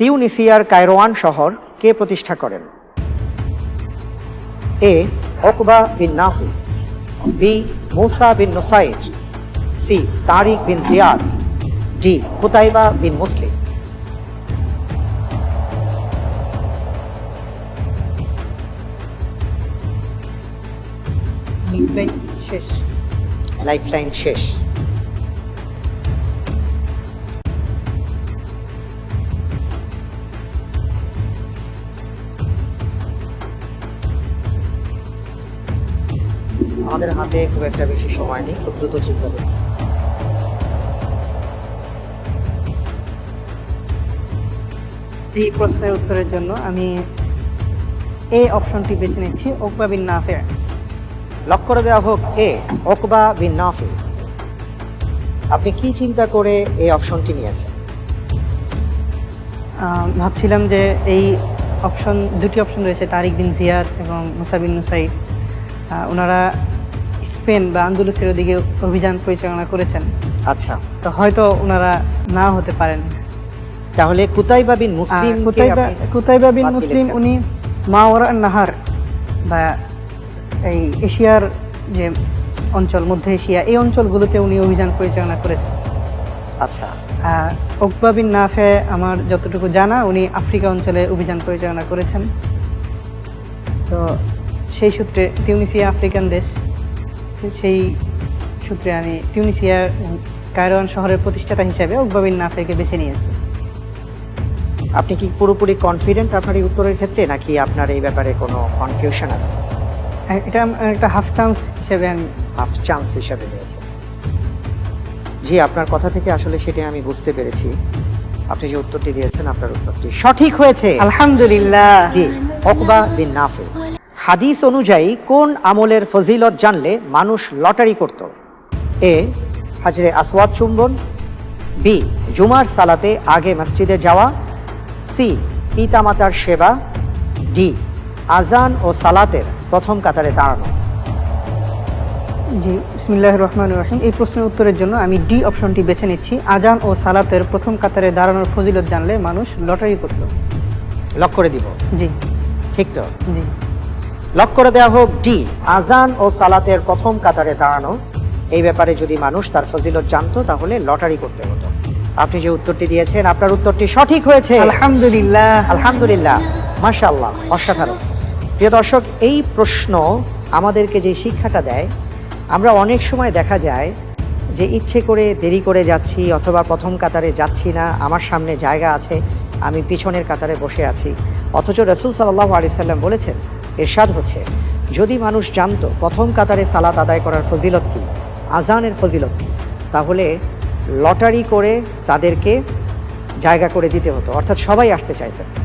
তিউনিসিয়ার কায়রোয়ান শহর কে প্রতিষ্ঠা করেন? A. Okba bin Nafi B. Musa bin Nusair C. Tariq bin Ziyad D. Qutaiba bin Muslim. শেষ। Lifeline শেষ। আমাদের হাতে খুব একটা বেশি সময় নেই খুব দ্রুত চিন্তা করতে এই প্রশ্নের উত্তরের জন্য আমি এই অপশনটি বেছে নিচ্ছি ওকবা বিন নাফে। লক করে দেওয়া হোক এ ওকবা বিন নাফি। আপনি কি চিন্তা করে এই অপশনটি নিয়েছেন? ভাবছিলাম যে এই অপশন দুটি অপশন রয়েছে তারিক বিন জিয়াদ এবং মুসাবিন নুসাইদ ওনারা স্পেন বা আন্দোলসের ওদিকে অভিযান পরিচালনা করেছেন। আচ্ছা। তো হয়তো ওনারা না হতে পারেন। তাহলে Qutaiba bin Muslim Qutaiba Qutaiba bin Muslim উনি মাওয়ারা নাহার বা এই এশিয়ার যে অঞ্চল মধ্য এশিয়া এই অঞ্চলগুলোতে উনি অভিযান পরিচালনা করেছেন। আচ্ছা। আর ওকবা বিন নাফে আমার যতটুকু জানা উনি আফ্রিকা অঞ্চলে অভিযান পরিচালনা করেছেন। তো সেই সূত্রে তিউনিসিয়া আফ্রিকান দেশ সেই সূত্রে আমি তিউনিসিয়ার কায়রোয়ান শহরের প্রতিষ্ঠাতা হিসেবে ওকবা বিন নাফেকে বেছে নিয়েছি। আপনি কি পুরোপুরি কনফিডেন্ট আপনার এই উত্তরের ক্ষেত্রে নাকি আপনার এই ব্যাপারে কোনো কনফিউশন আছে? আর এটা একটা হাফ চান্স হিসেবে আমি হাফ চান্স হিসাবে নিয়েছে। জি আপনার কথা থেকে আসলে সেটা আমি বুঝতে পেরেছি। আপনি যে উত্তরটি দিয়েছেন আপনার উত্তরটি সঠিক হয়েছে। আলহামদুলিল্লাহ। জি অকবা বিন নাফে। হাদিস অনুযায়ী কোন আমলের ফজিলত জানলে মানুষ লটারি করত? এ হাজরে আসওয়াদ চুম্বন বি জুমার সালাতে আগে মসজিদে যাওয়া সি পিতামাতার সেবা ডি আজান ও সালাতের প্রথম কাতারে দাঁড়ানো। জি বিসমিল্লাহ রহমান রহিম। এই প্রশ্নের উত্তরের জন্য আমি ডি অপশনটি বেছে নিচ্ছি। আজান ও সালাতের প্রথম কাতারে দাঁড়ানোর ফজিলত জানলে মানুষ লটারি করত। লক করে দিব। জি। ঠিক তো? জি। লক করে দেওয়া হোক ডি আজান ও সালাতের প্রথম কাতারে দাঁড়ানো। এই ব্যাপারে যদি মানুষ তার ফজিলত জানতো তাহলে লটারি করতে হতো। আপনি যে উত্তরটি দিয়েছেন আপনার উত্তরটি সঠিক হয়েছে। আলহামদুলিল্লাহ। আলহামদুলিল্লাহ। মাশাআল্লাহ অসাধারণ। প্রিয় দর্শক এই প্রশ্ন আমাদেরকে যে শিক্ষাটা দেয় আমরা অনেক সময় দেখা যায় যে ইচ্ছে করে দেরি করে যাচ্ছি অথবা প্রথম কাতারে যাচ্ছি না আমার সামনে জায়গা আছে আমি পিছনের কাতারে বসে আছি। অথচ রসুল সাল্লাহ আলি সাল্লাম বলেছেন এরশাদ হচ্ছে। যদি মানুষ জানত প্রথম কাতারে সালাত আদায় করার ফজিলত কী, আজানের ফজিলত কী, তাহলে লটারি করে তাদেরকে জায়গা করে দিতে হতো। অর্থাৎ সবাই আসতে চাইতেন।